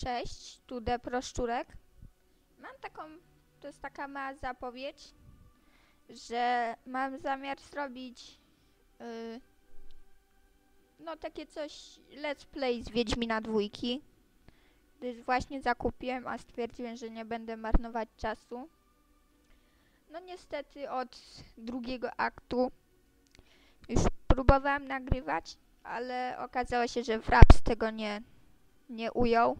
Cześć, tu Depro Szczurek. Mam taką, to jest taka mała zapowiedź, że mam zamiar zrobić y, no takie coś let's play z Wiedźmina dwójki. Gdyż właśnie zakupiłem, a stwierdziłem, że nie będę marnować czasu. No niestety od drugiego aktu już próbowałem nagrywać, ale okazało się, że Fraps tego nie, nie ujął.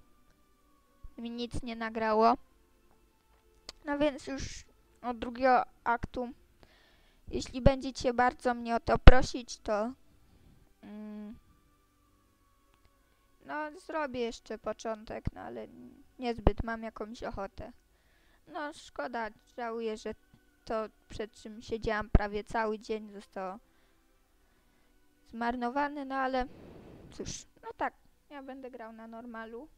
Mi nic nie nagrało. No więc już od drugiego aktu, jeśli będziecie bardzo mnie o to prosić, to mm, no zrobię jeszcze początek, no ale niezbyt mam jakąś ochotę. No szkoda, żałuję, że to przed czym siedziałam prawie cały dzień zostało zmarnowane, no ale cóż, no tak, ja będę grał na normalu,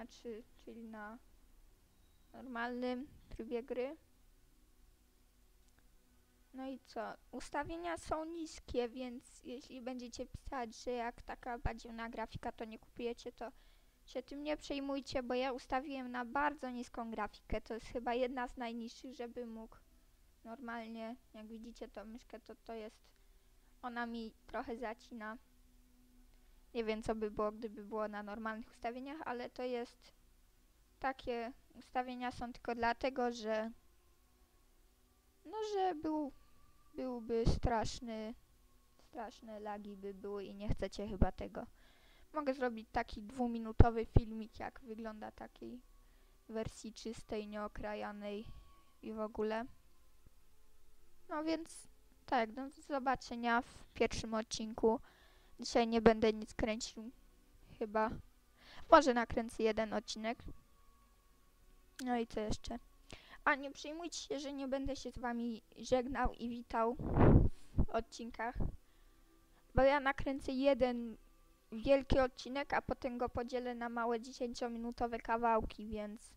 znaczy, czyli na normalnym trybie gry. No i co? Ustawienia są niskie, więc jeśli będziecie pisać, że jak taka badziewna grafika, to nie kupujecie, to się tym nie przejmujcie, bo ja ustawiłem na bardzo niską grafikę. To jest chyba jedna z najniższych, żeby mógł normalnie, jak widzicie tą myszkę, to to jest, ona mi trochę zacina. Nie wiem, co by było, gdyby było na normalnych ustawieniach, ale to jest takie ustawienia są tylko dlatego, że no, że był, byłby straszny, straszne lagi by były i nie chcecie chyba tego. Mogę zrobić taki dwuminutowy filmik, jak wygląda takiej wersji czystej, nieokrajanej i w ogóle. No więc tak, do zobaczenia w pierwszym odcinku. Dzisiaj nie będę nic kręcił, chyba. Może nakręcę jeden odcinek. No i co jeszcze? A nie przejmujcie się, że nie będę się z wami żegnał i witał w odcinkach. Bo ja nakręcę jeden wielki odcinek, a potem go podzielę na małe 10-minutowe kawałki, więc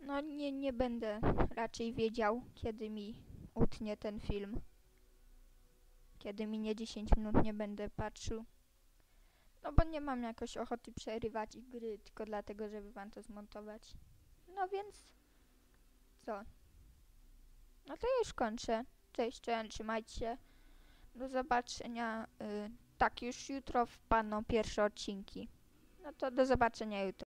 no nie, nie będę raczej wiedział, kiedy mi utnie ten film. Kiedy minie 10 minut nie będę patrzył. No bo nie mam jakoś ochoty przerywać gry, tylko dlatego, żeby wam to zmontować. No więc co? No to już kończę. Cześć, trzymajcie się. Do zobaczenia. Y, tak, już jutro wpadną pierwsze odcinki. No to do zobaczenia jutro.